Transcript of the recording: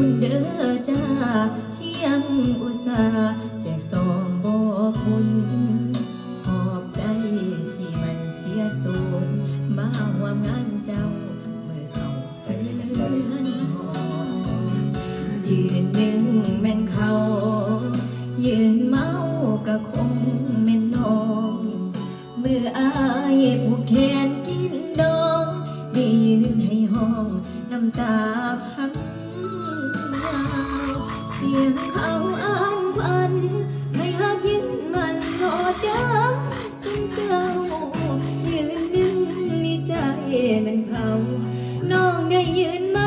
คุณเด้อจ้าเที่ยงอุตสาแจกซองบอกคุณขอบใจที่มันเสียสูญมาห่ามงานเจ้า เมื่อเขาเลื่อนหอยืนหนึ่งแม่นเขา ยืนเมากะคงแม่นนอง เมื่ออายผูกแขนกินดอง ได้ยืนให้ห้องน้ำตาพัง เขาอ้าพัน ไม่หักยินมันรอดังสังเจ้ายืนนึงในใจมันเขา น้องได้ยืน